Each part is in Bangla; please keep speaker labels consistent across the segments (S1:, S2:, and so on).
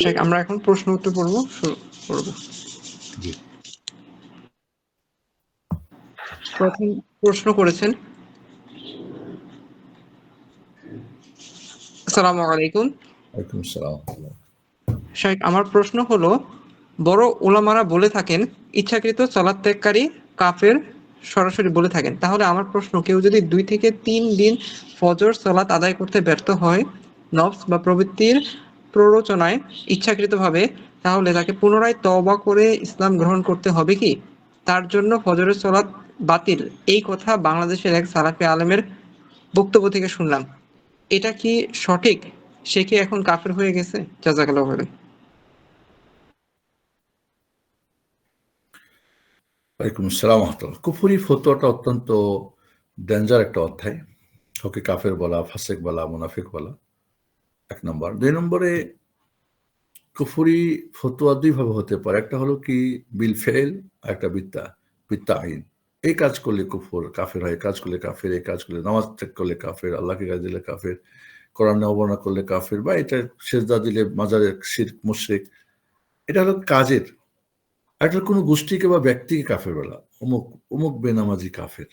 S1: শেখ আমরা এখন প্রশ্ন উত্তর পড়ব শুরু করব।
S2: জি।
S1: প্রথম প্রশ্ন করেছেন। আসসালামু আলাইকুম।
S2: ওয়ালাইকুম আসসালাম।
S1: শেখ আমার প্রশ্ন হলো বড় ওলামারা বলে থাকেন ইচ্ছাকৃত সালাত ত্যাগকারী কাফের সরাসরি বলে থাকেন। তাহলে আমার প্রশ্ন কেউ যদি দুই থেকে তিন দিন ফজর সালাত আদায় করতে ব্যর্থ হয় নফস বা প্রবৃত্তির প্ররোচনায় ইচ্ছাকৃতভাবে, তাহলে তাকে পুনরায় তওবা করে ইসলাম গ্রহণ করতে হবে কি? তার জন্য ফজরের সালাত বাতিল। এই কথা বাংলাদেশের এক সালাফি আলমের বক্তব্য থেকে শুনলাম। এটা কি সঠিক? সে কি এখন কাফের হয়ে গেছে? জাজাকাল্লাহ বলেন
S2: ওয়ালাইকুম আসসালাম কুফুরি ফতোয়াটা অত্যন্ত ডেঞ্জার একটা অধ্যায়। ওকে কাফের বলা, ফাসেক বলা, মুনাফিক বলা। এক নম্বর। দুই নম্বরে কুফুরি ফতোয়া দুইভাবে হতে পারে। একটা হলো কি, বিল ফেল আর একটা বিদ্যা বিদ্যা আইন। এই কাজ করলে কুফুর কাফের হয় কাজ করলে কাফের, এই কাজ করলে নামাজ ত্যাগ করলে কাফের, আল্লাহকে কাজ দিলে কাফের, কোরআন অবর্ণনা করলে কাফের, বা এটা সেজদা দিলে মাজারের শির মুশ্রিক, এটা হলো কাজের। একটা কোনো গোষ্ঠীকে বা ব্যক্তিকে কাফের বলা, অমুক অমুক বেনামাজি কাফের।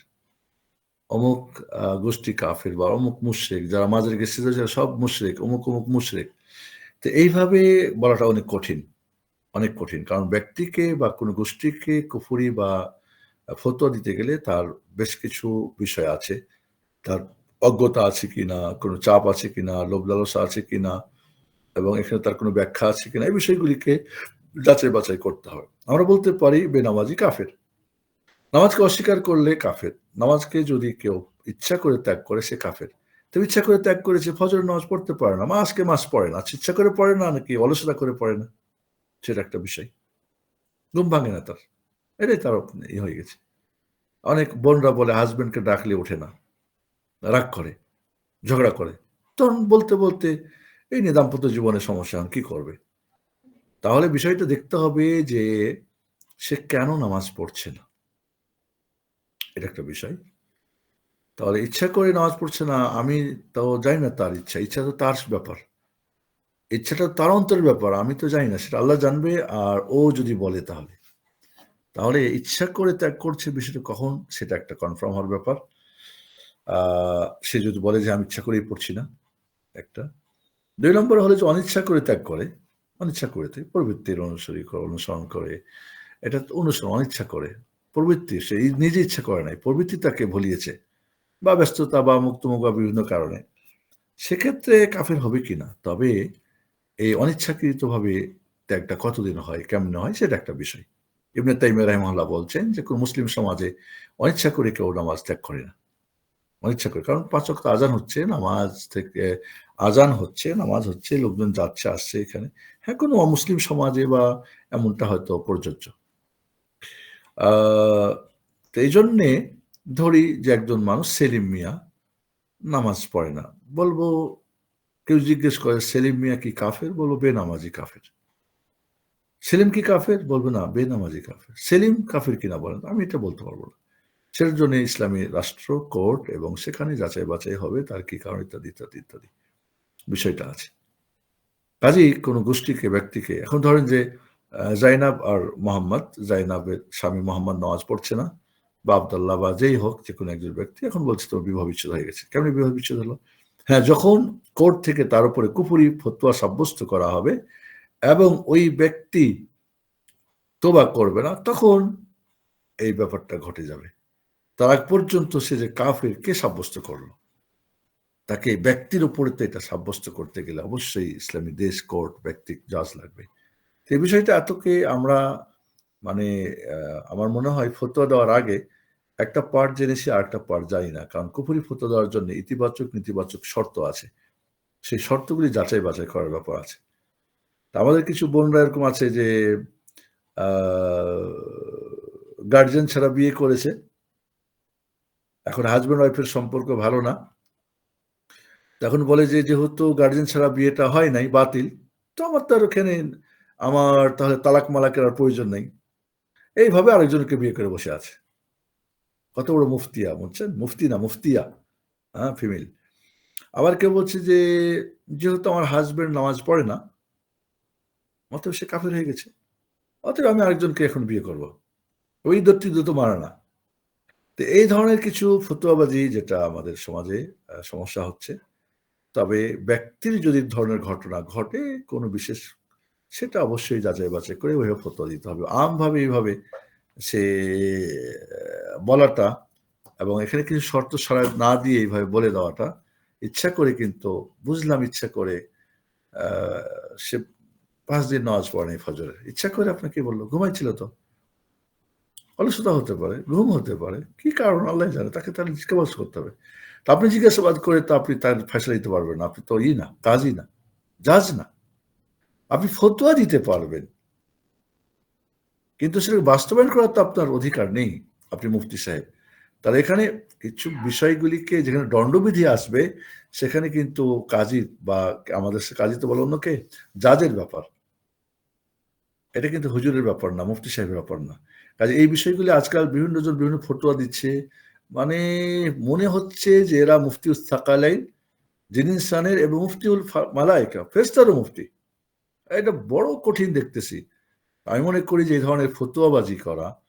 S2: অমুক গোষ্ঠী কাফের বা অমুক মুশরেক, যারা মাঝের গেছে যারা সব মুশরেক, অমুক অমুক মুশরেক। তো এইভাবে বলাটা অনেক কঠিন অনেক কঠিন। কারণ ব্যক্তিকে বা কোনো গোষ্ঠীকে কুফুরি বা ফতোয়া দিতে গেলে তার বেশ কিছু বিষয় আছে। তার অজ্ঞতা আছে কি না কোনো চাপ আছে কিনা, লোভ লালসা আছে কি না এবং এখানে তার কোনো ব্যাখ্যা আছে কিনা, এই বিষয়গুলিকে যাচাই বাছাই করতে হবে আমরা বলতে পারি বেনামাজি কাফের। নামাজকে অস্বীকার করলে কাফের। নামাজকে যদি কেউ ইচ্ছা করে ত্যাগ করে সে কাফের। তো ইচ্ছা করে ত্যাগ করেছে ফজর নামাজ পড়তে পারে না মাসকে মাস পড়ে না আচ্ছা, ইচ্ছা করে পড়ে না নাকি অলসতা করে পড়ে না? সেটা একটা বিষয়। ঘুম ভাঙে না তার। এটাই তার ই হয়ে গেছে। অনেক বোনরা বলে হাজবেন্ডকে ডাকলে ওঠে না রাগ করে ঝগড়া করে। তখন বলতে বলতে এই নিয়ে দাম্পত্য জীবনের সমস্যা কি করবে? তাহলে বিষয়টা দেখতে হবে যে সে কেন নামাজ পড়ছে না? এটা একটা বিষয়। তাহলে ইচ্ছা করে নামাজ পড়ছে না, আমি তাও জানি না তার ইচ্ছা। ইচ্ছা তো তার ব্যাপার। ইচ্ছাটা তার অন্তরের ব্যাপার, আমি তো জানি না, সেটা আল্লাহ জানবে আর ও যদি বলে তাহলে। তাহলে ইচ্ছা করে ত্যাগ করছে বিষয়টা কখন, সেটা একটা কনফার্ম হওয়ার ব্যাপার। সে যদি বলে যে আমি ইচ্ছা করেই পড়ছি না, একটা। দুই নম্বর হলে যে অনিচ্ছা করে ত্যাগ করে, অনিচ্ছা করে প্রবৃত্তির অনুসরী অনুসরণ করে। এটা অনুসরণ, অনিচ্ছা করে। প্রবৃত্তি, সে নিজে ইচ্ছা করে নাই, প্রবৃত্তি তাকে ভুলিয়েছে, বা ব্যস্ততা বা মুক্তমুখ বা বিভিন্ন কারণে। সেক্ষেত্রে কাফের হবে কিনা তবে এই অনিচ্ছাকৃতভাবে ত্যাগটা কতদিন হয়, কেমন হয়, সেটা একটা বিষয়। ইবনে তাইমে রহমাল্লাহ বলছেন যে, কোনো মুসলিম সমাজে অনিচ্ছা করে কেউ নামাজ ত্যাগ করে না। অনিচ্ছা করে, কারণ পাঁচ ওয়াক্ত আজান হচ্ছে, নামাজ থেকে আজান হচ্ছে, নামাজ হচ্ছে, লোকজন যাচ্ছে, আসছে এখানে। হ্যাঁ কোনো অমুসলিম সমাজে বা এমনটা হয়তো প্রযোজ্য। এই জন্যে ধরি যে একজন মানুষ সেলিম মিয়া নামাজ পড়ে না। বলব, কেউ জিজ্ঞেস করে, সেলিম মিয়া কি কাফের? বলব, বেনামাজি কাফের। সেলিম কি কাফের? বলবে, না, বেনামাজি কাফের। সেলিম কাফের কিনা বলেন, আমি এটা বলতে পারব না। সেটার জন্য ইসলামী রাষ্ট্র, কোর্ট এবং সেখানে যাচাই বাছাই হবে, তার কি কারণ, ইত্যাদি ইত্যাদি ইত্যাদি। বিষয়টা আছে। কাজেই কোনো গোষ্ঠীকে, ব্যক্তিকে, এখন ধরেন যে জাইনাব আর মোহাম্মদ জাইনাবের স্বামী মোহাম্মদ নওয়াজ পড়ছে না। বা আবদাল্লাহ বা যেই হোক যে কোনো একজন ব্যক্তি এখন বলছে, তোমার বিবাহ বিচ্ছেদ হয়ে গেছে। কেমন বিবাহ বিচ্ছেদ হলো? হ্যাঁ যখন কোর্ট থেকে তার উপরে কুপুরি ফতুয়া সাব্যস্ত করা হবে এবং ওই ব্যক্তি তোবা করবে না, তখন এই ব্যাপারটা ঘটে যাবে। তার আগ পর্যন্ত সে যে কাফের, কে সাব্যস্ত করল? তাকে ব্যক্তির উপরে তো এটা সাব্যস্ত করতে গেলে অবশ্যই ইসলামী দেশ, কোর্ট, ব্যক্তি, জাজ লাগবে। এই বিষয়টা এতকে আমরা মানে আমার মনে হয় ফতোয়া দেওয়ার আগে একটা পার্ট জেনেছি আর একটা পার্ট জানি না। কারণ কুপুরি ফতোয়া দেওয়ার জন্য ইতিবাচক, নেতিবাচক শর্ত আছে। সেই শর্তগুলি যাচাই বাছাই করার ব্যাপার আছে। আমাদের কিছু বোনরা এরকম আছে যে গার্জেন ছাড়া বিয়ে করেছে। এখন হাজব্যান্ড ওয়াইফের সম্পর্ক ভালো না। তখন বলে যে, যেহেতু গার্জেন ছাড়া বিয়েটা হয় নাই, বাতিল, তো আমার তো আর ওখানে আমার তাহলে তালাক মালাকের আর প্রয়োজন নেই। এইভাবে আরেকজনকে বিয়ে করে বসে আছে। কত বড় মুফতিয়া বলছেন মুফতি না, মুফতিয়া। হ্যাঁ ফিমেল আবার কেউ বলছে যে, যেহেতু আমার হাজবেন্ড নামাজ পড়ে না, অতএব সে কাফের হয়ে গেছে। অতএব আমি আরেকজনকে এখন বিয়ে করব। ওই দত্তি দ্রুত মারে না। তো এই ধরনের কিছু ফতুয়াবাজি যেটা আমাদের সমাজে সমস্যা হচ্ছে। তবে ব্যক্তির যদি ধরনের ঘটনা ঘটে, কোনো বিশেষ সেটা অবশ্যই যাচাই বাছাই করে ওইভাবে ফতোয়া দিতে হবে। আমভাবে এইভাবে সে বলাটা এবং এখানে কিছু শর্ত সারা না দিয়ে এইভাবে বলে দেওয়াটা ইচ্ছা করে কিন্তু, বুঝলাম ইচ্ছা করে সে পাঁচ দিন নামাজ পড়েনি ফজরের ইচ্ছা করে আপনাকে বলল, ঘুমাইছিল তো। অলসতা হতে পারে, ঘুম হতে পারে, কি কারণ আল্লাহ জানে, তাকে তাহলে জিজ্ঞাসা করতে হবে। তা আপনি জিজ্ঞাসাবাদ করে তো আপনি তার ফেসলা দিতে পারবেন না, আপনি তো ই না, কাজই না, জাজ না। আপনি ফতোয়া দিতে পারবেন। কিন্তু সেটা বাস্তবায়ন করার তো আপনার অধিকার নেই, আপনি মুফতি সাহেব। তাহলে এখানে কিছু বিষয়গুলিকে যেখানে দণ্ডবিধি আসবে, সেখানে কিন্তু কাজী বা আমাদের কাজী তো বলো অন্যকে জাজের ব্যাপার। এটা কিন্তু হুজুরের ব্যাপার না, মুফতি সাহেবের ব্যাপার না। কাজে এই বিষয়গুলি আজকাল বিভিন্ন জন বিভিন্ন ফটোয়া দিচ্ছে। মানে মনে হচ্ছে যে এরা মুফতি থাকালাইন জিনিসানের এবং মুফতিউল মালাইকা ফেস্তারও মুফতি। এটা বড় কঠিন দেখতেছি। আমি মনে করি যে এই ধরনের ফতুয়াবাজি করা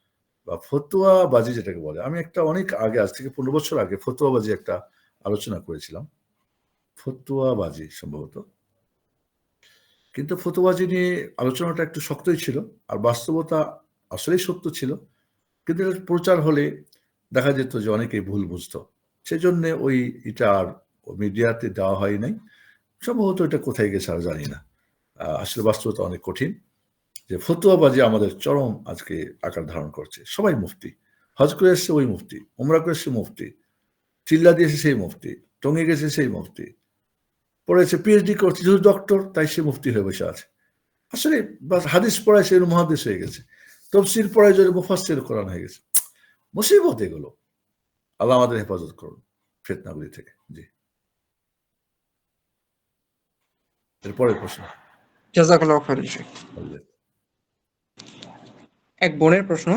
S2: বা ফতুয়াবাজি যেটাকে বলে, আমি একটা অনেক আগে, আজ থেকে পনেরো বছর আগে ফতুয়াবাজি একটা আলোচনা করেছিলাম। ফতুয়াবাজি সম্ভবত। কিন্তু ফতুয়াবাজি নিয়ে আলোচনাটা একটু শক্তই ছিল আর বাস্তবতা আসলেই সত্য ছিল। কিন্তু এটার প্রচার হলে দেখা যেত যে অনেকেই ভুল বুঝতো। সেজন্য ওই এটা আর মিডিয়াতে দেওয়া হয় নাই সম্ভবত এটা কোথায় গেছে আর জানি না। আসলে বাস্তবতা অনেক কঠিন। যে ফতুয়াবাজি আমাদের চরম আজকে আকার ধারণ করছে। সবাই মুফতি। হজ করে এসছে ওই মুফতি, উমরা করে এসছে মুফতি, চিল্লা দিয়েছে সেই মুফতি, টঙ্গে গেছে সেই মুফতি, পড়েছে পিএইচডি করছে, যেহেতু ডক্টর তাই সে মুফতি হয়ে বসে আছে। আসলে হাদিস পড়ায় সে মহাদিস হয়ে গেছে। তফসির পড়ায় যদি মুফাসির কোরআন হয়ে গেছে। মুসিবত এগুলো। আল্লাহ আমাদের হেফাজত করুন ফেতনাগুলি থেকে। জি। এরপরের প্রশ্ন।
S1: জাজাকাল্লাহ শেখ এক বোনের প্রশ্ন,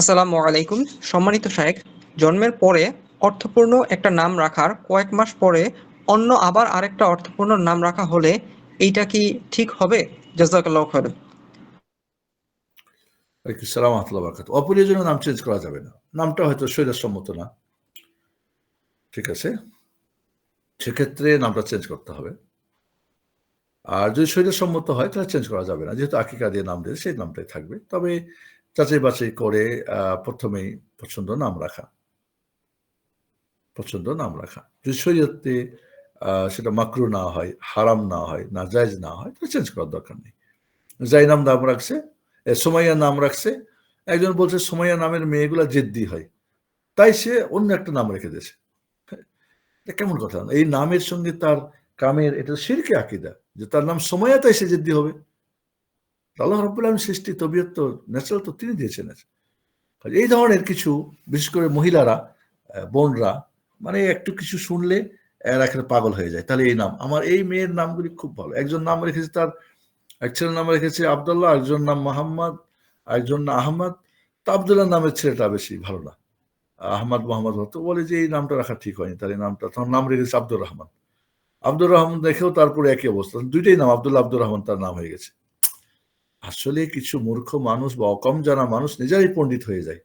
S1: আসসালামু আলাইকুম। সম্মানিত শায়েখ, জন্মের পরে অর্থপূর্ণ একটা নাম রাখার কয়েক মাস পরে অন্য আবার আরেকটা অর্থপূর্ণ নাম রাখা হলে এইটা কি ঠিক হবে? জাজাকাল্লাহ
S2: ওয়ালাইকুম সালাম আহমতুল্লাহ বারকাত অপ্রয়োজনীয় নাম চেঞ্জ করা যাবে না। নামটা হয়তো সম্মত না। ঠিক আছে? সেক্ষেত্রে নামটা চেঞ্জ করতে হবে। আর যদি শরীরের সম্মত হয়, তাহলে চেঞ্জ করা যাবে না। যেহেতু আকিকা দিয়ে নাম দিয়ে সেই নামটাই থাকবে। তবে যাচাই বাছাই করে প্রথমেই পছন্দ নাম রাখা। পছন্দ নাম রাখা। যদি শরীরতে সেটা মাকরু না হয়, হারাম না হয়, না জায়জ না হয়, তাহলে চেঞ্জ করার দরকার নেই। যাই নাম নাম রাখছে সোমাইয়া নাম রাখছে। একজন বলছে, সোমাইয়া নামের মেয়েগুলা জেদ্দি হয়। তাই সে অন্য একটা নাম রেখে দিয়েছে। এটা কেমন কথা? এই নামের সঙ্গে তার কামের, এটা শিরকে আকিদা, যে তার নাম সোমাইয়া তাই সে জেদ্দি হবে। আল্লাহ রব্বুল আলম সৃষ্টি, তবিয়ত তো ন্যাচারাল তো তিনি দিয়েছেন। এই ধরনের কিছু, বিশেষ করে মহিলারা বোনরা মানে একটু কিছু শুনলে এরা এখানে পাগল হয়ে যায়। তাহলে এই নাম, আমার এই মেয়ের নামগুলি খুব ভালো। একজন নাম রেখেছে তার, এক ছেলের নাম রেখেছে আবদুল্লাহ একজন নাম মোহাম্মদ একজন না আহমদ। তো আবদুল্লাহ নামের ছেলেটা বেশি ভালো না। আহমদ, মোহাম্মদ তো বলে যে এই নামটা রাখা ঠিক হয়নি। তার এই নামটা তখন নাম রেখেছে আব্দুর রহমান। আব্দুর রহমান দেখেও তারপরে একই অবস্থা। দুইটাই নাম, আব্দুল্লাহ, আব্দুর রহমান তার নাম হয়ে গেছে। আসলে কিছু মূর্খ মানুষ বা অকম জানা মানুষ নিজেরাই পণ্ডিত হয়ে যায়।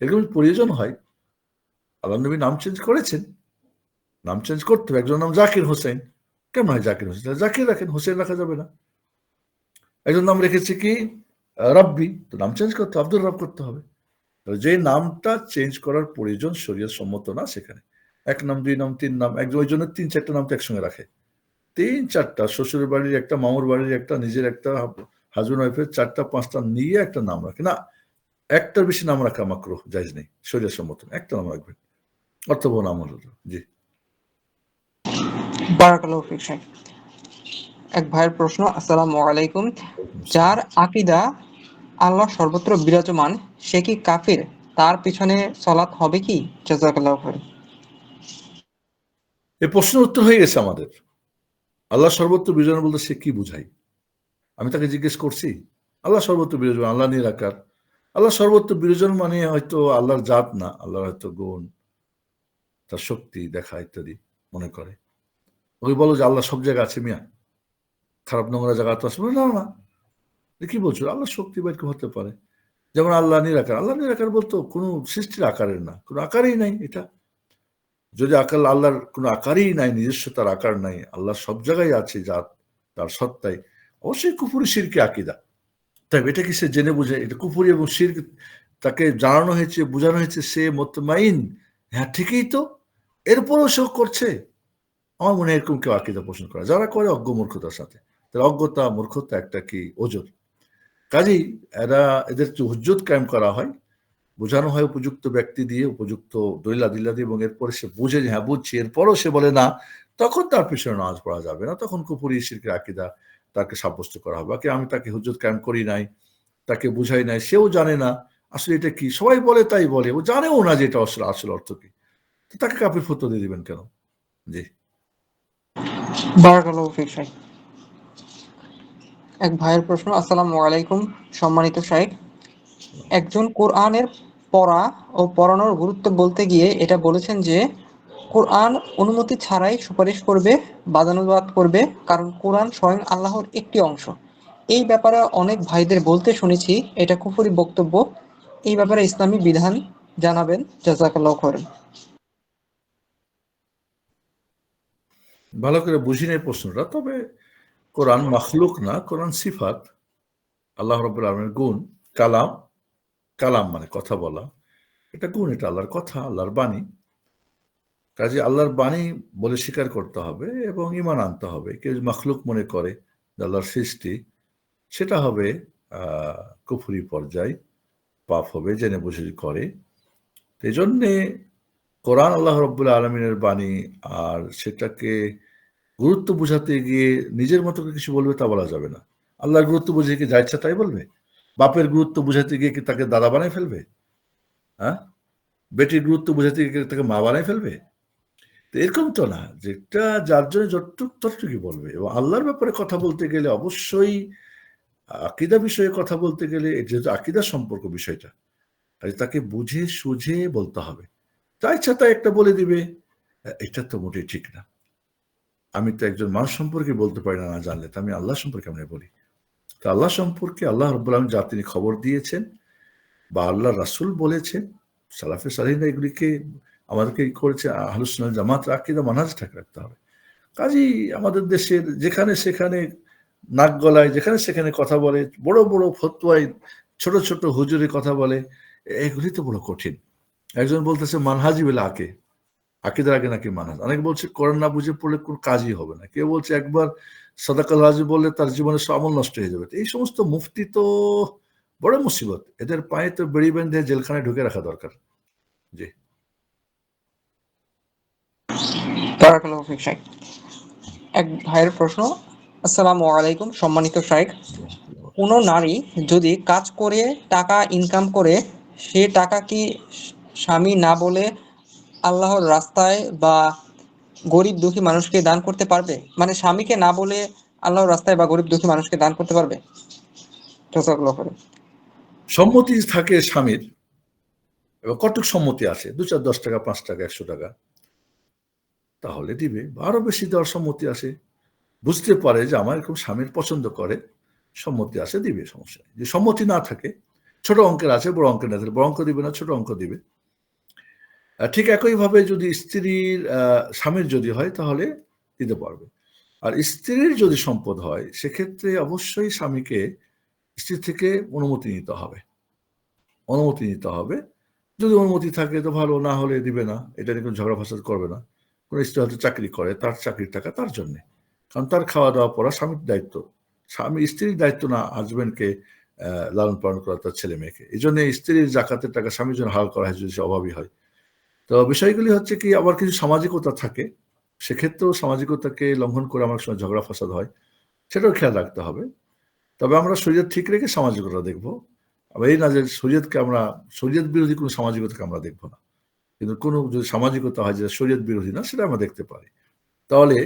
S2: এরকম প্রয়োজন হয়। আল্লাহ নবী নাম চেঞ্জ করেছেন। নাম চেঞ্জ করতে হবে। একজন নাম জাকির হোসেন। কেমন হয় জাকির হোসেন? জাকির রাখেন, হোসেন রাখা যাবে না। একজন নাম রেখেছে কি? রাব্বি। তো নাম চেঞ্জ করতে আব্দুল রব করতে হবে। যে নামটা চেঞ্জ করার প্রয়োজন শরীয় সম্মত না সেখানে। এক নাম, দুই নাম, তিন নাম, এক ওই জন্য তিন, চারটা নাম তো একসঙ্গে রাখে। তিন, চারটা, শ্বশুরের বাড়ির একটা, মামুর বাড়ির একটা, নিজের একটা, হাজবেন্ড ওয়াইফের চারটা, পাঁচটা নিয়ে একটা নাম রাখে। না, একটার বেশি নাম রাখা মাকরু জায়জ নেই শরীর সম্মত একটা নাম রাখবেন। অর্থবহ নাম হলো জি।
S1: এক ভাইয়ের প্রশ্ন, আসসালামু আলাইকুম। যার আকিদা আল্লাহ সর্বত্র বিরাজমান, সে কি কাফির? তার পিছনে সলাৎ হবে কি? জাজাকাল্লাহ খাইর
S2: এই প্রশ্ন উত্তর হয়ে গেছে আমাদের। আল্লাহ সর্বত্র বিরাজন বলতে সে কি বুঝাই আমি তাকে জিজ্ঞেস করছি আল্লাহ সর্বত্র বিরাজন আল্লাহ নিরাকার আল্লাহ সর্বত্র বিরাজন মানে হয়তো আল্লাহর জাত না আল্লাহর হয়তো গুণ তার শক্তি দেখা ইত্যাদি মনে করে। ওই বলো যে আল্লাহ সব জায়গায় আছে মিয়া? খারাপ নোংরা জায়গা তো আছে? বলে, না না। কি বলছো? আল্লাহ শক্তি বা হতে পারে। যেমন আল্লাহ নিরাকার আল্লাহ নিরাকার বলতো কোনো সৃষ্টির আকারের না কোনো আকারই নাই এটা। যদি আকার আল্লাহর কোনো আকারই নাই, নিজস্ব তার আকার নাই, আল্লাহ সব জায়গায় আছে যা তার সত্তায়, অবশ্যই কুপুরি শিরকে আকিদা। তাই এটা কি সে জেনে বুঝে? এটা কুপুরি এবং শির তাকে জানানো হয়েছে, বোঝানো হয়েছে, সে মতমাইন। হ্যাঁ ঠিকই তো। এরপরও সে করছে। আমার মনে হয় এরকম কেউ আকিদা পোষণ করা যারা করে অজ্ঞ মূর্খতার সাথে। তার অজ্ঞতা, মূর্খতা একটা কি? ওজন কাজেই এরা, এদের হুজ্জত কায়েম করা হয়। বোঝানো হয় উপযুক্ত ব্যক্তি দিয়ে, উপযুক্ত দলিলা দিল্লা দিয়ে এবং এরপরে সে বুঝে যে হ্যাঁ বুঝছি। এরপরও সে বলে না, তখন তার পিছনে নামাজ পড়া যাবে না। তখন কুপুরি শিরকে আকিদা তাকে সাব্যস্ত করা হবে। বাকি আমি তাকে হুজ্জত কায়েম করি নাই, তাকে বুঝাই নাই, সেও জানে না। আসলে এটা কি? সবাই বলে তাই বলে, ও জানেও না যে এটা আসলে আসল অর্থ কি। তো তাকে কাপের ফতো দিয়ে দিবেন কেন? জি।
S1: এক ভাইয়ের প্রশ্ন, আসসালামু আলাইকুম, সম্মানিত শাইখ একজন কোরআনের পড়া ও পড়ানোর গুরুত্ব বলতে গিয়ে এটা বলেছেন যে, কোরআন অনুমতি ছাড়াই সুপারিশ করবে, বাদানুবাদ করবে, কারণ কোরআন স্বয়ং আল্লাহর একটি অংশ। এই ব্যাপারে অনেক ভাইদের বলতে শুনেছি, এটা কুফুরি বক্তব্য। এই ব্যাপারে ইসলামী বিধান জানাবেন। জাজাকাল্লাহ করেন
S2: ভালো করে বুঝি নেই প্রশ্নটা, তবে কোরআন মখলুক না, কোরআন সিফাত, আল্লাহ রব আলমের গুণ, কালাম কালাম মানে কথা বলা। এটা গুণ এটা আল্লাহর কথা, আল্লাহর বাণী। কাজে আল্লাহর বাণী বলে স্বীকার করতে হবে এবং ইমান আনতে হবে। কেউ মখলুক মনে করে আল্লাহর সৃষ্টি, সেটা হবে কুফুরি পর্যায়, পাপ হবে, জেনে বুঝে করে। এই জন্যে কোরআন আল্লাহ রব্বুল আলমিনের বাণী আর সেটাকে গুরুত্ব বোঝাতে গিয়ে নিজের মতো কিছু বলবে তা বলা যাবে না। আল্লাহর গুরুত্ব বুঝে কি যা ইচ্ছা তাই বলবে? বাপের গুরুত্ব বুঝাতে গিয়ে কি তাকে দাদা বানায় ফেলবে? হ্যাঁ? বেটির গুরুত্ব বুঝাতে গিয়ে তাকে মা বানায় ফেলবে? তো এরকম তো না, যেটা যার জন্য যতটুক ততটুকুই বলবে। এবং আল্লাহর ব্যাপারে কথা বলতে গেলে অবশ্যই আকিদা বিষয়ে কথা বলতে গেলে যেহেতু আকিদা সম্পর্ক বিষয়টা তাকে বুঝে সুঝে বলতে হবে। যা ইচ্ছা তাই একটা বলে দিবে, এটা তো মোটেই ঠিক না। আমি তো একজন মানুষ সম্পর্কে বলতে পারি না জানলে। তো আমি আল্লাহ সম্পর্কে আমি বলি। তো আল্লাহ সম্পর্কে আল্লাহ রব্বুল আলম যা তিনি খবর দিয়েছেন বা আল্লাহ রাসুল বলেছেন, সালাফে সালিনা এগুলিকে আমাদেরকে করেছে আহলুসুল জামাত আকিদা মানাজ ঠাক রাখতে হবে। কাজেই আমাদের দেশের যেখানে সেখানে নাক গলায়, যেখানে সেখানে কথা বলে, বড় বড় ফতুয়ায় ছোট ছোট হুজুরে কথা বলে, এগুলি তো বড় কঠিন। একজন বলতেছে মানহাজি বলে আকে? আকিদার আগে নাকি মানহাজ? অনেকে বলছে, কোরআন না বুঝে পড়লে কোনো কাজই হবে না। কেউ বলছে, একবার সদাকাল হাজি বললে তার জীবনে সব আমল নষ্ট হয়ে যাবে। এই সমস্ত মুফতি তো বড় মুসিবত। এদের পায়ে তো বেড়ি বেঁধে জেলখানায় ঢুকে রাখা দরকার। জি।
S1: এক ভাইয়ের প্রশ্ন, আসসালামু আলাইকুম, সম্মানিত শাইখ। কোন নারী যদি কাজ করে, টাকা ইনকাম করে, সে টাকা কি স্বামী না বলে আল্লাহর রাস্তায় বা গরিব দুঃখী মানুষকে দান করতে পারবে? মানে স্বামীকে না বলে আল্লাহর রাস্তায় বা গরিব দুঃখী মানুষকে দান করতে পারবে?
S2: সম্মতি থাকে স্বামীর এবার কটক সম্মতি আছে? দু চার দশ টাকা, পাঁচ টাকা, একশো টাকা। তাহলে দিবে। আরও বেশি দেওয়ার সম্মতি আছে। বুঝতে পারে যে আমার এরকম স্বামীর পছন্দ করে, সম্মতি আসে দিবে, সমস্যা। যে সম্মতি না থাকে, ছোট অঙ্কের আছে, বড় অঙ্কের না থাকে বড় অঙ্ক দিবে না, ছোট অঙ্ক দিবে। ঠিক একইভাবে যদি স্ত্রীর স্বামীর যদি হয়, তাহলে দিতে পারবে। আর স্ত্রীর যদি সম্পদ হয়, সেক্ষেত্রে অবশ্যই স্বামীকে স্ত্রী থেকে অনুমতি নিতে হবে। অনুমতি নিতে হবে। যদি অনুমতি থাকে, তো ভালো, না হলে দিবে না। এটা নিয়ে কোনো ঝগড়া ফাসাদ করবে না। কোনো স্ত্রী হয়তো চাকরি করে, তার চাকরির টাকা তার জন্যে। কারণ তার খাওয়া দাওয়া পড়া স্বামীর দায়িত্ব। স্বামী স্ত্রীর দায়িত্ব না, হাজবেন্ডকে লালন পালন করা তার ছেলে মেয়েকে এই জন্য স্ত্রীর জাকাতের টাকা স্বামীর জন্য হাল করা হয় যদি সে অভাবী হয়। তো বিষয়গুলি হচ্ছে কি, আবার কিছু সামাজিকতা থাকে। সেক্ষেত্রেও সামাজিকতাকে লঙ্ঘন করে আমার সময় ঝগড়া ফাসাদ হয়, সেটাও খেয়াল রাখতে হবে। তবে আমরা শরীয়ত ঠিক রেখে সামাজিকতা দেখব। আবার এই না যে শরীয়তকে আমরা, শরীয়ত বিরোধী কোনো সামাজিকতাকে আমরা দেখব না। কিন্তু কোনো যদি সামাজিকতা হয় যেটা শরীয়ত বিরোধী না, সেটা আমরা দেখতে পারি। তাহলে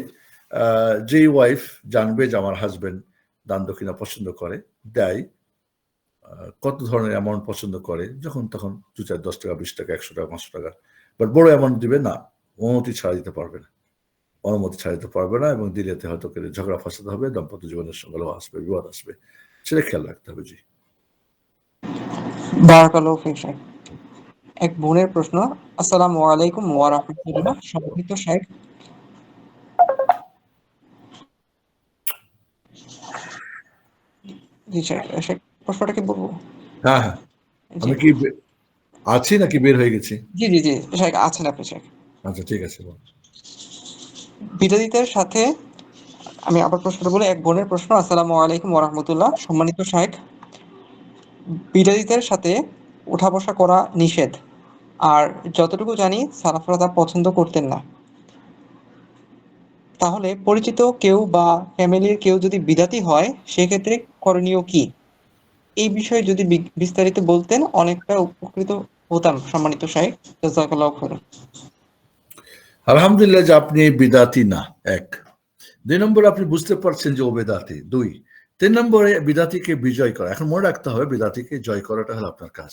S2: যেই ওয়াইফ জানবে যে আমার হাজব্যান্ড দান দক্ষিণা পছন্দ করে, দেয় কত ধরনের অ্যামাউন্ট পছন্দ করে, যখন তখন দু চার দশ টাকা, বিশ টাকা, একশো টাকা, পাঁচশো টাকা বাট বড় অ্যামাউন্ট দিবে না। অনুমতি ছাড়া দিতে পারবে না। অনুমতি ছাড়া দিতে পারবে না এবং দিলেতে হয়তো ঝগড়া ফাসাতে হবে দাম্পত্য জীবনের সঙ্গেও আসবে বিবাদ আসবে সেটা খেয়াল রাখতে হবে জি।
S1: এক বোনের প্রশ্ন আসসালামু আলাইকুম ওয়া রাহমাতুল্লাহ। সম্মানিত শেখ জি শেখ প্রশ্নটা কি বলব?
S2: হ্যাঁ হ্যাঁ। আমি কি আছি নাকি বের হয়ে গেছি?
S1: জি জি জি শেখ আছেন আপনি শেখ।
S2: আচ্ছা ঠিক আছে।
S1: বিরোধীদের সাথে আমি আবার প্রশ্নটা বলি এক বোনের প্রশ্ন আসসালামু আলাইকুম ওয়া রাহমাতুল্লাহ সম্মানিত শেখ বিরোধীদের সাথে উঠা বসা করা নিষেধ আর যতটুকু জানি সালাফরা তা পছন্দ করতেন না। তাহলে পরিচিত কেউ বা ফ্যামিলির কেউ যদি বিদাতি হয় সেক্ষেত্রে করণীয় কি? এই বিষয়ে যদি বিস্তারিত বলতেন, অনেকটা উপকৃত হতাম সম্মানিত সাহেব
S2: আলহামদুলিল্লাহ যে আপনি বিদাতি না, এক। দুই নম্বরে আপনি বুঝতে পারছেন যে ও বেদাতি। দুই, তিন নম্বরে বিদাতিকে বিজয় করা। এখন মনে রাখতে হবে, বিদাতিকে জয় করাটা হলো আপনার কাজ।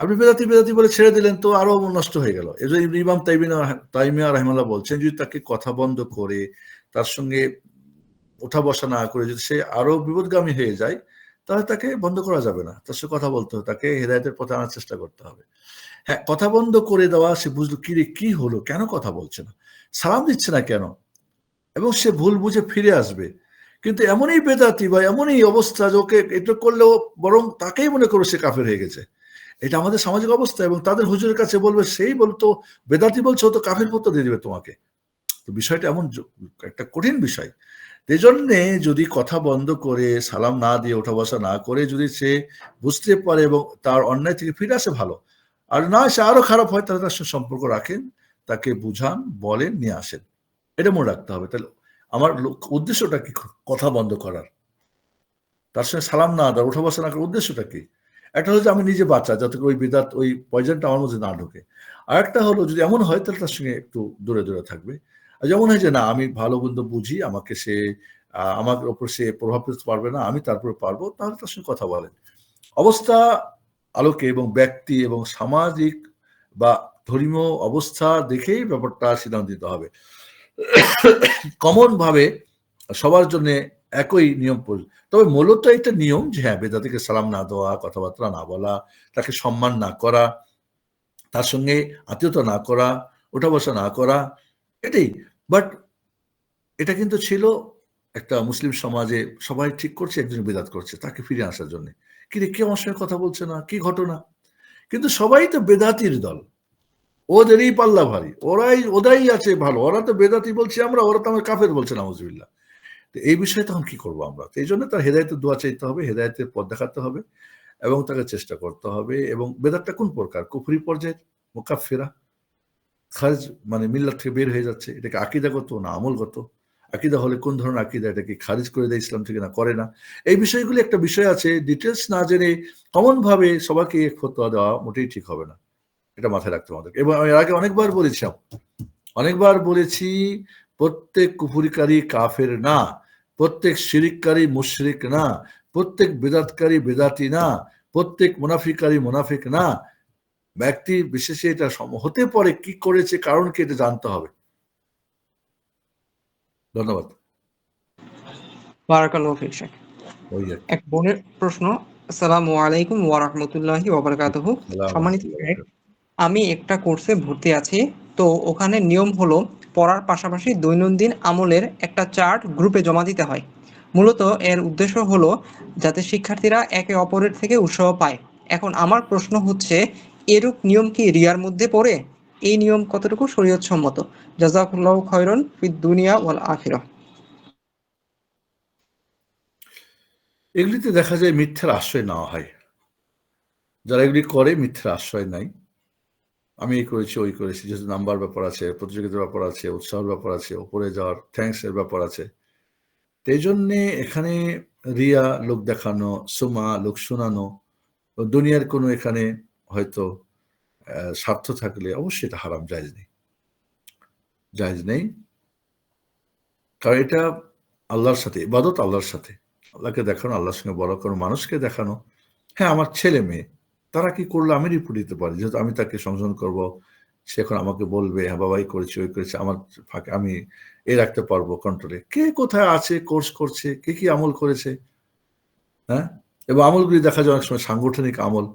S2: আপনি বেদাতি বেদাতি বলে ছেড়ে দিলেন তো আরও নষ্ট হয়ে গেল। এই যে ইমাম তাইমিনা তাইমিয়া রহমাল্লাহ বলছেন, যদি তাকে কথা বন্ধ করে, তার সঙ্গে ওঠা বসা না করে, যদি সে আরও বিপদগামী হয়ে যায় তাহলে তাকে বন্ধ করা যাবে না। তার সাথে কথা বলতে হবে, তাকে হেদায়তের পথে আনার চেষ্টা করতে হবে। হ্যাঁ কথা বন্ধ করে দেওয়া, সে বুঝলো কি রে, কি হলো, কেন কথা বলছে না? সালাম দিচ্ছে না কেন? এবং সে ভুল বুঝে ফিরে আসবে। কিন্তু এমনই বেদাতি বা এমনই অবস্থা যে ওকে এটা করলেও বরং তাকেই মনে করো সে কাফের হয়ে গেছে। এটা আমাদের সামাজিক অবস্থা এবং তাদের হুজুরের কাছে বলবে, সেই বলতো বেদাতি বলছে, ও তো কাফের পত্র দিয়ে দেবে তোমাকে। তো বিষয়টা এমন একটা কঠিন বিষয়। এই জন্যে যদি কথা বন্ধ করে, সালাম না দিয়ে ওঠা বসা না করে, যদি সে বুঝতে পারে এবং তার অন্যায় থেকে ফিরে আসে ভালো, আর না সে আরও খারাপ হয়, তাহলে তার সঙ্গে সম্পর্ক রাখেন, তাকে বুঝান, বলেন, নিয়ে আসেন। এটা মনে রাখতে হবে। তাহলে আমার উদ্দেশ্যটা কি? কথা বন্ধ করার। তার সঙ্গে সালাম না দেওয়ার, ওঠা বসা না করার উদ্দেশ্যটা কি? একটা হলো যে আমি নিজে বাঁচা, যাতে করে ওই বিদাত, ওই পয়জনটা আমার মধ্যে না ঢোকে। আর একটা হলো যদি এমন হয়, তাহলে তার সঙ্গে একটু দূরে দূরে থাকবে। যেমন হয় যে, না, আমি ভালো বন্ধু বুঝি, আমাকে সে আমার ওপর সে প্রভাব ফেলতে পারবে না, আমি তারপরে পারব, তাহলে তার সঙ্গে কথা বলেন অবস্থা, আলোকে এবং ব্যক্তি এবং সামাজিক বা ধর্মীয় অবস্থা দেখেই ব্যাপারটা সিদ্ধান্ত দিতে হবে কমন ভাবে সবার জন্য একই নিয়ম প্রযোজ্য। তবে মূলত একটা নিয়ম যে হ্যাঁ বেদাতিকে সালাম না দেওয়া, কথাবার্তা না বলা, তাকে সম্মান না করা, তার সঙ্গে আত্মীয়তা না করা ওঠা বসা না করা এটাই। বাট এটা কিন্তু ছিল একটা মুসলিম সমাজে সবাই ঠিক করছে একজন বেদাত করছে, তাকে ফিরে আসার জন্য। কি রে কে আমার সঙ্গে কথা বলছে না? কি ঘটনা? কিন্তু সবাই তো বেদাতির দল। ওদেরই পাল্লা ভারী। ওরাই ওরাই আছে ভালো। ওরা তো বেদাতি বলছে আমরা, ওরা তো আমার কাফের বলছে না নামজুবিল্লাহ তো এই বিষয়ে তখন কি করব আমরা? এই জন্য তার হেদায়তের দোয়া চাইতে হবে, হেদায়তের পথ দেখাতে হবে এবং তাকে চেষ্টা করতে হবে। এবং বেদাতটা কোন প্রকার? কুফরি পর্যায়ের মোকাফেরা। খারেজ মানে মিল্লাত থেকে বের হয়ে যাচ্ছে। এটাকে আকিদাগত না, আমলগত। আকিদা হলে কোন ধরনের আকিদা? এটাকে খারিজ করে দেয় ইসলাম থেকে না, করে না। এই বিষয়গুলি একটা বিষয় আছে ডিটেলস না জেনে কমন ভাবে সবাইকে ফতোয়া দেওয়া মোটেই ঠিক হবে না। এটা মাথায় রাখতে হবে আমাদেরকে। এবং আমি আগে অনেকবার বলেছিলাম অনেকবার বলেছি, প্রত্যেক কুফুরিকারী কাফের না, প্রত্যেক শিরিককারী মুশরিক না, প্রত্যেক বেদাতকারী বেদাতি না, প্রত্যেক মুনাফিকারী মুনাফিক না ব্যক্তি বিশেষে এটা হতে পারে কি করেছে কারণ কি এটা জানতে হবে। ধন্যবাদ।
S1: বারাকাল্লাহু ফিক শেখ। এক বোনের প্রশ্ন আসসালামু আলাইকুম ওয়া রাহমাতুল্লাহি ওয়া বারাকাতুহু। সম্মানিত আমি একটা কোর্সে ভর্তি আছি তো ওখানে নিয়ম হলো পড়ার পাশাপাশি দৈনন্দিন আমলের একটা চার্ট গ্রুপে জমা দিতে হয়। মূলত এর উদ্দেশ্য হলো যাতে শিক্ষার্থীরা একে অপরের থেকে উৎসাহ পায়। এখন আমার প্রশ্ন হচ্ছে এরূপ নিয়ম কি রিয়ার মধ্যে পড়ে? এই নিয়ম কতটুকু শরীয়ত সম্মত জাজাকুল্লাহু খৈরন ফিদ দুনিয়া ওয়াল আখিরাহ।
S2: এগুলিতে দেখা যায় মিথ্যার আশ্রয় নেওয়া হয়। যারা এগুলি করে, মিথ্যার আশ্রয় নাই আমি এই করেছি, ওই করেছি, যেহেতু নাম্বার ব্যাপার আছে, প্রতিযোগিতার ব্যাপার আছে, উৎসাহের ব্যাপার আছে, ওপরে যাওয়ার থ্যাঙ্কস এর ব্যাপার আছে। এই জন্যে এখানে রিয়া, লোক দেখানো, সুমা, লোক শোনানো, দুনিয়ার কোনো এখানে হয়তো স্বার্থ থাকলে অবশ্যই এটা হারাম, জায়জ নেই। জায়জ নেই। কারণ এটা আল্লাহর সাথে, ইবাদত আল্লাহর সাথে। আল্লাহকে দেখানো, আল্লাহর সঙ্গে বড় কোনো মানুষকে দেখানো। হ্যাঁ আমার ছেলে মেয়ে, তারা কি করলে আমি রিপোর্ট দিতে পারি? যেহেতু আমি তাকে সংশোধন করব, সে এখন আমাকে বলবে হ্যাঁ বাবাই করেছে, ওই করেছে, আমার ফাঁকে আমি এ রাখতে পারব কন্ট্রোলে কে কোথায় আছে কোর্স করছে, কে কি আমল করেছে? হ্যাঁ? এবং আমলগুলি দেখা যায় অনেক সময় সাংগঠনিক আমল।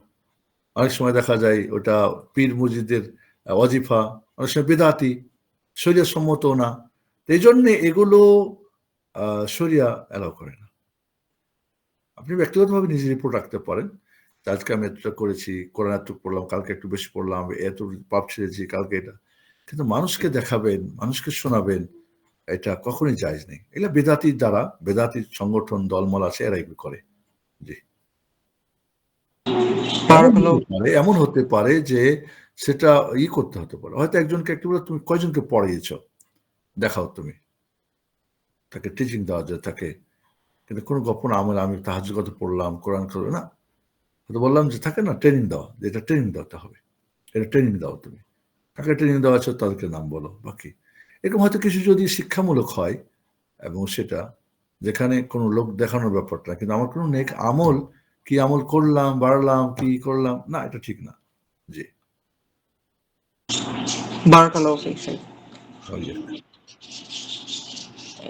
S2: অনেক সময় দেখা যায় ওটা পীর মুজিদের অজিফা অনেক সময় বেদাতি শরিয়া সম্মত না। এই জন্যে এগুলো শরিয়া অ্যালাউ করে না। আপনি ব্যক্তিগতভাবে নিজে রিপোর্ট রাখতে পারেন। আজকে আমি এতটা করেছি, কোরআন এত পড়লাম, কালকে একটু বেশি পড়লাম এত পাপ ছেড়েছি কালকে এটা। কিন্তু মানুষকে দেখাবেন, মানুষকে শোনাবেন, এটা কখনোই জায়জ নেই। এগুলো বেদাতির দ্বারা, বেদাতির সংগঠন, দলমল আছে, এরা করে। জি। এমন হতে পারে এমন হতে পারে যে সেটা ই করতে হতে পারে। হয়তো একজনকে একটু বলে তুমি কয়জনকে পড়িয়েছ? দেখাও তুমি। তাকে টিচিং দেওয়া যায় তাকে। কিন্তু কোনো গোপন আমল আমি তাহাজ কত পড়লাম কোরআন করবে না। হয়তো বললাম যে থাকে না ট্রেনিং দেওয়া যে এটা ট্রেনিং দেওয়াতে হবে। এটা ট্রেনিং দাও তুমি। তাকে ট্রেনিং দেওয়া আছে তাদেরকে নাম বলো বাকি। এরকম হয়তো কিছু যদি শিক্ষামূলক হয় এবং সেটা যেখানে কোনো লোক দেখানোর ব্যাপারটা না, কিন্তু আমার কোনো নেক আমল কি আমল করলাম বাড়লাম কি করলাম? না এটা ঠিক না। জি।
S1: বারাকাল্লাহ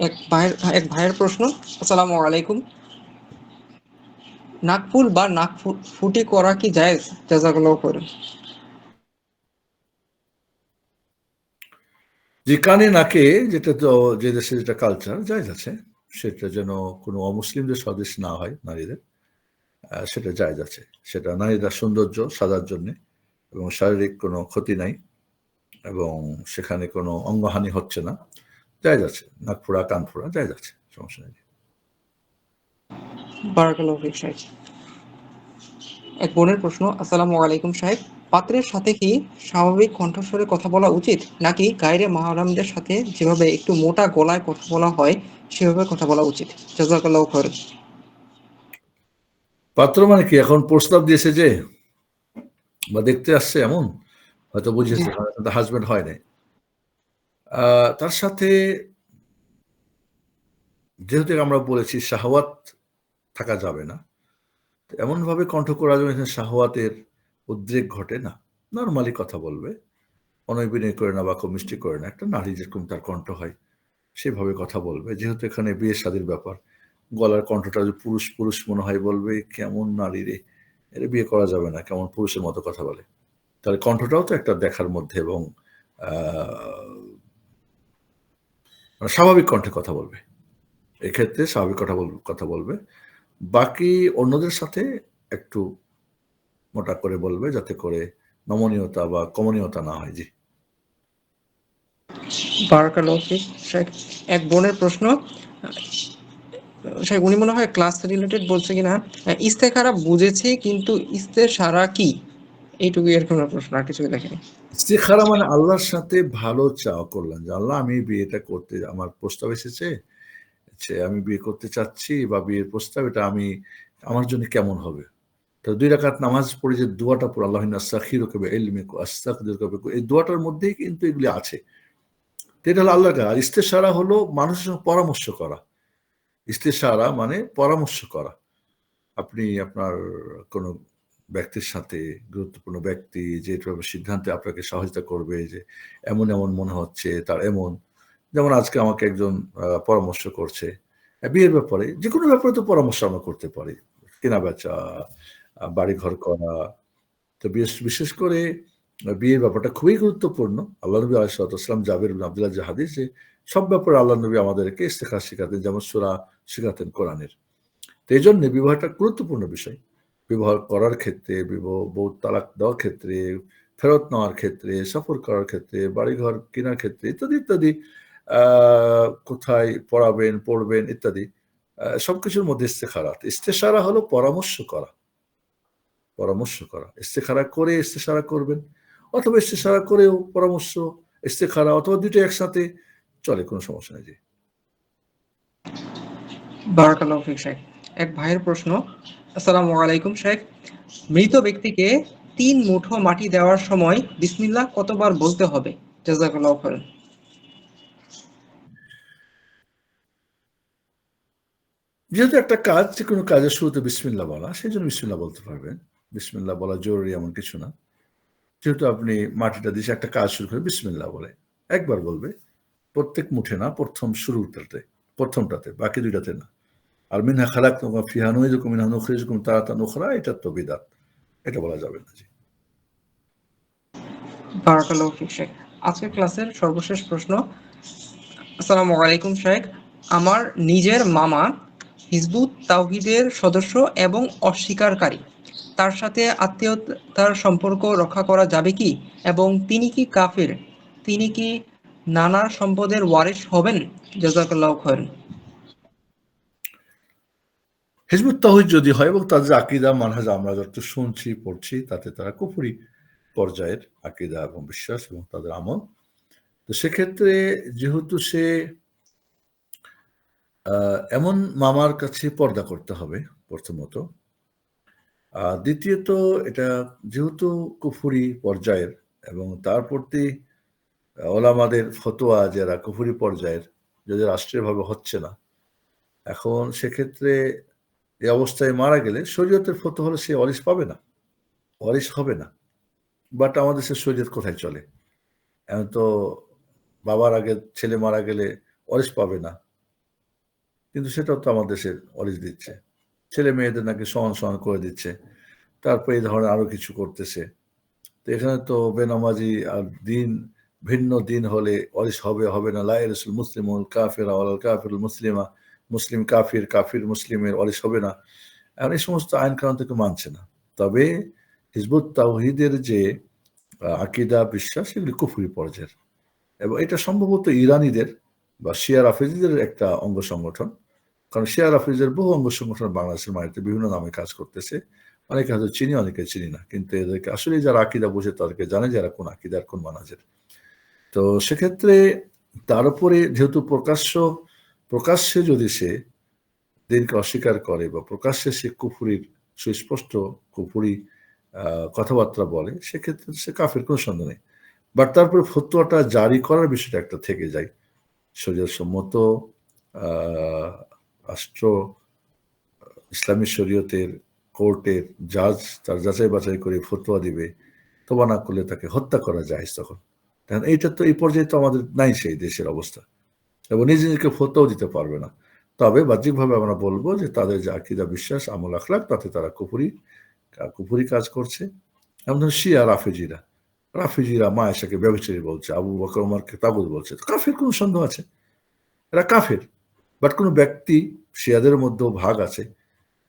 S1: এক ভাইয়ের এক ভাইয়ের প্রশ্ন আসসালামু আলাইকুম। নাকফুল বা নাক ফুটি করা কি জায়েজ? জাজাকাল্লাহ করে
S2: যে কানে নাকে যেটা তো যে দেশে যেটা কালচার জায়জ আছে সেটা যেন কোনো অমুসলিমদের স্বদেশ না হয় নারীদের। সেটা জায়জ আছে সেটা নারীরা সৌন্দর্য সাজার জন্য এবং শারীরিক কোনো ক্ষতি নাই এবং সেখানে কোনো অঙ্গহানি হচ্ছে না। জায়জ আছে নাক ফোড়া কান ফোড়া জায়জ আছে সমস্যা নেই
S1: এক বোনের প্রশ্ন, আসসালামু আলাইকুম, সাহেব। পাত্রের সাথে কি স্বাভাবিক কণ্ঠস্বরে কথা বলা উচিত? নাকি গায়রে মাহারামদের সাথে যেভাবে একটু মোটা গলায় কথা বলা হয়, সেভাবে কথা বলা উচিত? জাজাকাল্লাহ খৈর
S2: পাত্র মানে কি এখন প্রস্তাব দিয়েছে যে বা দেখতে আসছে এমন? হয়তো বুঝেছে হাজবেন্ড হয় নাই। আহ, তার সাথে যেহেতু আমরা বলেছি শাহওয়াত থাকা যাবে না। এমন ভাবে কণ্ঠ করা যাবে শাহওয়াতের উদ্রেক ঘটে না। নর্মালি কথা বলবে। অনৈবিনয় করে না বা খুব মিষ্টি করে না। একটা নারী যেরকম তার কণ্ঠ হয় সেভাবে কথা বলবে। যেহেতু এখানে বিয়ে শাদির ব্যাপার গলার কণ্ঠটা যদি পুরুষ পুরুষ মনে হয় বলবে, কেমন নারী রে? এটা বিয়ে করা যাবে না, কেমন পুরুষের মতো কথা বলে। তাহলে কণ্ঠটাও তো একটা দেখার মধ্যে এবং মানে স্বাভাবিক কণ্ঠে কথা বলবে। এক্ষেত্রে স্বাভাবিক কথা বল, কথা বলবে। বাকি অন্যদের সাথে একটু মোটা করে বলবে, যাতে করে নমনীয়তা বা কমনীয়তা না হয়। জি।
S1: এক বোনের প্রশ্ন। উনি মনে হয় ক্লাস রিলেটেড বলছে কিনা? ইস্তেখারা বুঝেছি, কিন্তু ইস্তেসারা কি? এইটুকু এরকম প্রশ্ন, আর কিছু লেখেনি
S2: ইস্তিখারা মানে আল্লাহর সাথে ভালো চাওয়া করলাম। যে আল্লাহ, আমি বিয়েটা করতে, আমার প্রস্তাব এসেছে আমি বিয়ে করতে চাচ্ছি বা বিয়ের প্রস্তাব, এটা আমি, আমার জন্য কেমন হবে? তো দুই রাকাত নামাজ পড়ে যে দোয়াটা পড়ে, আল্লাহ আস্তাখির কবে এলমে আস্তাকদের কবে এই দোয়াটার মধ্যেই কিন্তু এগুলি আছে। এটা হলো আল্লাহর কাজ। ইস্তেসারা হলো মানুষের সঙ্গে পরামর্শ করা। ইস্তেসারা মানে পরামর্শ করা। আপনি আপনার কোনো ব্যক্তির সাথে, গুরুত্বপূর্ণ ব্যক্তি যে সিদ্ধান্তে আপনাকে সহযোগিতা করবে যে এমন এমন মনে হচ্ছে, তার এমন। যেমন আজকে আমাকে একজন পরামর্শ করছে। বিয়ের ব্যাপারে যে কোনো ব্যাপারে তো পরামর্শ আমরা করতে পারি। কেনা বেচা বাড়ি ঘর করা। তো বিশেষ করে বিয়ের ব্যাপারটা খুবই গুরুত্বপূর্ণ। আল্লাহ নবী আলাইসালাম জাবির আবদুল্লাহ যে হাদিস যে সব ব্যাপারে আল্লাহ নবী আমাদেরকে ইস্তেখার শেখাতেন, যেমন সুরা শেখাতেন কোরআনের। তো এই জন্য বিবাহটা গুরুত্বপূর্ণ বিষয়। বিবাহ করার ক্ষেত্রে, বিবাহ বউ তালাক দেওয়ার ক্ষেত্রে, ফেরত নেওয়ার ক্ষেত্রে, সফর করার ক্ষেত্রে, বাড়িঘর কেনার ক্ষেত্রে ইত্যাদি ইত্যাদি কোথায় পড়াবেন, পড়বেন ইত্যাদি সবকিছুর মধ্যে ইস্তেখারাত। ইস্তেসারা হলো পরামর্শ করা। পরামর্শ করা। ইস্তেখারা করে ইস্তেসারা করবেন, অথবা ইস্তেসারা করেও পরামর্শ, ইস্তেখারা অথবা দুটো একসাথে চলে কোনো সমস্যা নেই জি।
S1: বারাকাল্লাহ ফিক শেখ এক ভাইয়ের প্রশ্ন আসসালামু আলাইকুম শেখ মৃত ব্যক্তিকে তিন মুঠো মাটি দেওয়ার সময় বিসমিল্লাহ কতবার বলতে হবে? জাজাকাল্লাহ খৈর
S2: যেহেতু একটা কাজ যে কোনো কাজের শুরুতে বিসমিল্লা বলা সেই জন্য বিসমিল্লা বলতে পারবেন। বিসমিল্লা বলা জরুরি এমন কিছু না। যেহেতু আপনি মাটিটা দিয়েছে একটা কাজ শুরু করে বিসমিল্লা বলে একবার বলবে। প্রত্যেক মুঠে না, প্রথম শুরুটাতে, প্রথমটাতে, বাকি দুইটাতে না। আর মিনহা খালাক ফিহা নুইজুকুম মিনহা নুখরিজুকুম তারাতান উখরা, এটা তো বিদাত। এটা বলা যাবে না জি।
S1: বারাকাল্লাহু ফিক শেখ। আজকের ক্লাসের সর্বশেষ প্রশ্ন, আসসালামু আলাইকুম শেখ। আমার নিজের মামা হিজবুত তাওহিদের সদস্য এবং অস্বীকারী। তার সাথে আত্মীয়তার সম্পর্ক রক্ষা করা যাবে কি? এবং তিনি কি কাফির? তিনি কি নানার সম্পদের ওয়ারিশ হবেন? জাজাকাল্লাহ খৈর
S2: হিজবুত তাহিদ যদি হয় এবং তাদের আকিদা, মানহাজ আমরা যত শুনছি, পড়ছি, তাতে তারা কুফুরি পর্যায়ের আকিদা এবং বিশ্বাস এবং তাদের আমল। তো সেক্ষেত্রে যেহেতু সে এমন মামার কাছে পর্দা করতে হবে প্রথমত। দ্বিতীয়ত, এটা যেহেতু কুফুরি পর্যায়ের এবং তার প্রতি ওলামাদের ফতোয়া যারা কুফুরি পর্যায়ের যদি রাষ্ট্রীয়ভাবে হচ্ছে না, এখন সেক্ষেত্রে এই অবস্থায় মারা গেলে শরীয়তের ফতো হলে সে অরিস পাবে না অরিস হবে না। বাট আমাদের সে শরীয়ত কোথায় চলে? এখন তো বাবার আগে ছেলে মারা গেলে অরিস পাবে না, কিন্তু সেটাও তো আমাদের দেশের অরিস দিচ্ছে। ছেলে মেয়েদের নাকি সমান সমান করে দিচ্ছে, তারপর এই ধরনের আরও কিছু করতেছে। তো এখানে তো বেনামাজি আর দিন ভিন্ন দিন হলে অরিস হবে হবে না। লাই রসুল মুসলিম কাফির কাফির মুসলিমা। মুসলিম কাফির কাফির মুসলিমের অরিস হবে না। এখন এই সমস্ত আইন কানুন থেকে মানছে না। তবে হিজবুত তাওহিদের যে আকিদা, বিশ্বাস, এগুলি কুফুরি পর্যায়ের। এবং এটা সম্ভবত ইরানিদের বা শিয়ার আফিজদের একটা অঙ্গ সংগঠন। কারণ শিয়ার আফিজের বহু অঙ্গ সংগঠন বাংলাদেশের মাটিতে বিভিন্ন নামে কাজ করতেছে। অনেকে হয়তো চিনি, অনেকে চিনি না। কিন্তু এদেরকে আসলে যারা আকিদা বোঝে, তাদেরকে জানে যারা কোন আকিদার কোন মানাজের। তো সেক্ষেত্রে তার উপরে যেহেতু প্রকাশ্য, প্রকাশ্যে যদি সে দিনকে অস্বীকার করে বা প্রকাশ্যে সে কুফুরির সুস্পষ্ট কুফুরি কথাবার্তা বলে, সেক্ষেত্রে সে কাফের, কোনো সন্দেহ নেই। বাট তারপরে ফতুয়াটা জারি করার বিষয়টা একটা থেকে যায়। সম্মত রাষ্ট্র, ইসলামী শরীয়তের কোর্টের জাজ তার যাচাই বাছাই করে ফতোয়া দিবে, তবা না করলে তাকে হত্যা করা যায় তখন। কারণ এইটা তো, এই পর্যায়ে তো আমাদের নাই সেই দেশের অবস্থা। এবং নিজে নিজেকে ফতোও দিতে পারবে না। তবে বাহ্যিকভাবে আমরা বলব যে তাদের যে আকিদা বিশ্বাস, আমল আখলাক, তাতে তারা কুপুরি কুপুরি কাজ করছে। এমন শিয়া, রাফেজিরা। রাফেজিরা মা এসাকে ব্যবচারী বলছে, আবু বকর, উমরকে তাগুদ বলছে। কাফের কোনো সন্দেহ আছে? এরা কাফের। বাট কোনো ব্যক্তি শিয়াদের মধ্যেও ভাগ আছে।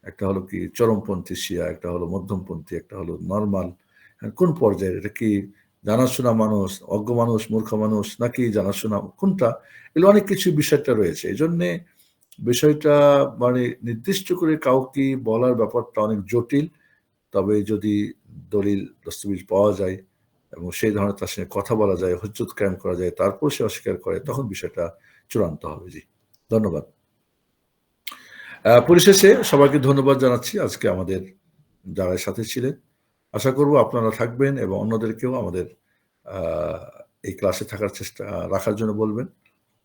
S2: একটা হলো কি, চরমপন্থী শিয়া, একটা হলো মধ্যমপন্থী, একটা হলো নর্মাল। কোন পর্যায়ের? এটা কি জানাশোনা মানুষ, অজ্ঞ মানুষ, মূর্খ মানুষ, নাকি জানাশোনা, কোনটা? এগুলো অনেক কিছু বিষয়টা রয়েছে। এই জন্যে বিষয়টা মানে নির্দিষ্ট করে কাউকে বলার ব্যাপারটা অনেক জটিল। তবে যদি দলিল, দস্তাবেজ পাওয়া যায় এবং সেই ধরনের তার সঙ্গে কথা বলা যায়, হজ্জত কায়েম করা যায় তারপর সে অস্বীকার করে, তখন বিষয়টা চূড়ান্ত হবে। জি, ধন্যবাদ। পরিশেষে সবাইকে ধন্যবাদ জানাচ্ছি। আজকে আমাদের যারা সাথে ছিলেন আশা করব আপনারা থাকবেন এবং অন্যদেরকেও আমাদের এই ক্লাসে থাকার চেষ্টা, রাখার জন্য বলবেন।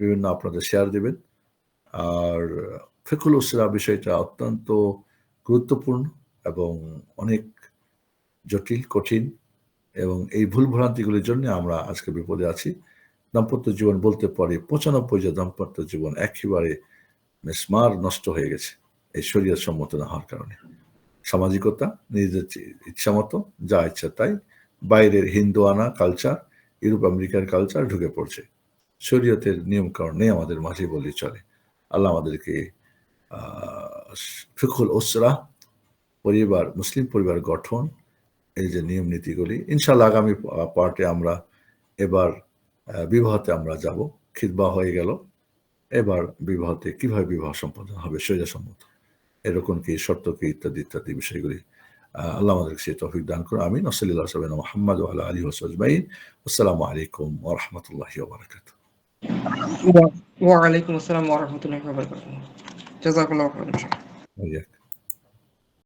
S2: বিভিন্ন আপনাদের শেয়ার দেবেন। আর ফিকুল উসরা বিষয়টা অত্যন্ত গুরুত্বপূর্ণ এবং অনেক জটিল, কঠিন এবং এই ভুল ভ্রান্তিগুলির জন্য আমরা আজকে বিপদে আছি। দাম্পত্য জীবন বলতে পারি পঁচানব্বই যে দাম্পত্য জীবন একেবারে মেসমার নষ্ট হয়ে গেছে। এই শরীর সম্মত না হওয়ার কারণে। সামাজিকতা, নিজেদের ইচ্ছা মতো, যা ইচ্ছা তাই, বাইরের হিন্দু আনা কালচার ইউরোপ আমেরিকার কালচার ঢুকে পড়ছে। শরীয়তের নিয়ম কারণ আমাদের মাঝে বললেই চলে। আল্লাহ আমাদেরকে ফিকুল ওসরা পরিবার, মুসলিম পরিবার গঠন, এই যে নিয়ম নীতিগুলি ইনশাল্লাহ আগামী পার্টে আমরা এবার বিবাহতে আমরা যাব। খিদবা হয়ে গেল। এবার বিবাহতে কীভাবে বিবাহ সম্পাদন হবে সম্মত এরকম কি শর্ত কি ইত্যাদি ইত্যাদি বিষয়গুলি আল্লাহ আমাদেরকে সেই তফিক দান করুন। আমিন। ওসলিল্লাহ সাবিনা মোহাম্মদ আল্লাহ আলী ওসজমাইন আসসালামু আলাইকুম ওরহমতুল্লাহি ওবরাকাত
S1: ওয়া আলাইকুম আসসালাম ওয়া রাহমাতুল্লাহি